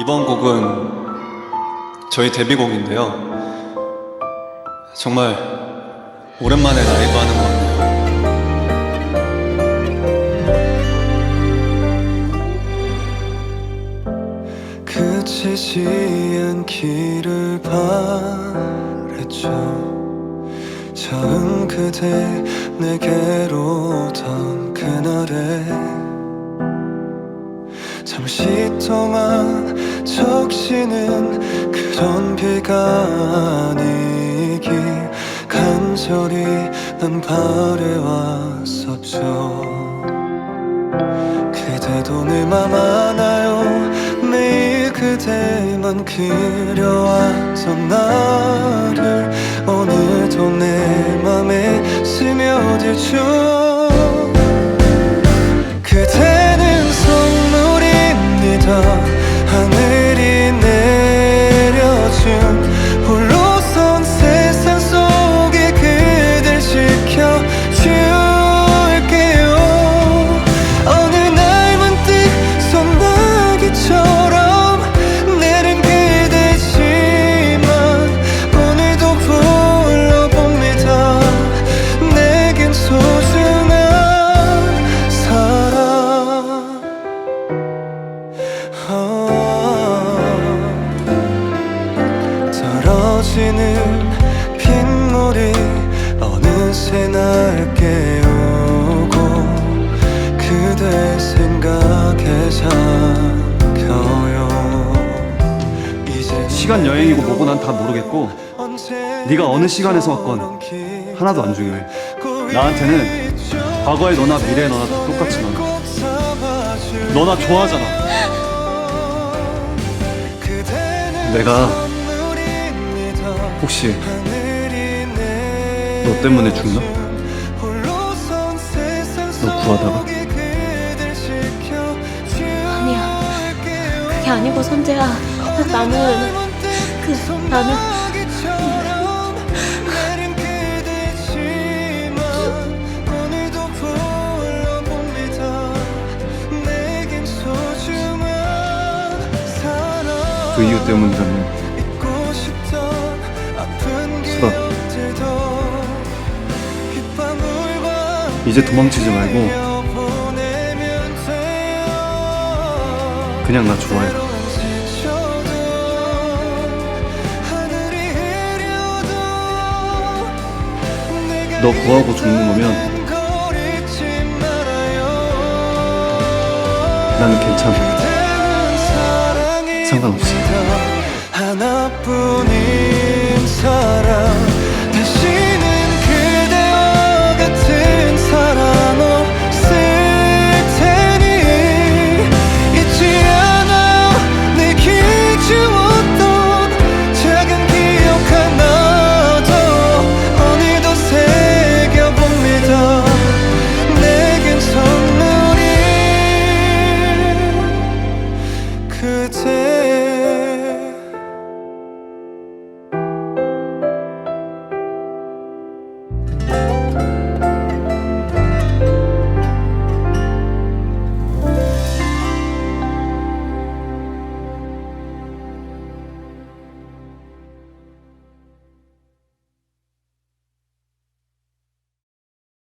이번 곡은 저희 데뷔곡인데요. 정말 오랜만에 라이브 하는 것 같네요. 그치지 않기를 바랬죠 처음 그대 내게로 오던 그날에 잠시 동안 적시는 그런 비가 아니길. 간절히 난 바래왔었죠. 그대도 내맘 알아요. 매일 그대만 그려왔던 나를 오늘도 내 선물 떨어지는 빗물이 어느새 날 깨우고 그대 생각에 잠겨요 시간 여행이고 뭐고 난 다 모르겠고 네가 어느 시간에서 왔건 하나도 안 중요해. 나한테는 과거의 너나 미래의 너나 다 똑같이 넌. 너나 좋아하잖아. 내가 혹시 너 때문에 죽나? 너 구하다가? 아니야. 그게 아니고 선재야. 나는 그 나는 그 이유 때문이라면 이제 도망치지 말고 그냥 나 좋아해. 너 구하고 죽는 거면 나는 괜찮아. 상관없이. 하나뿐인 사랑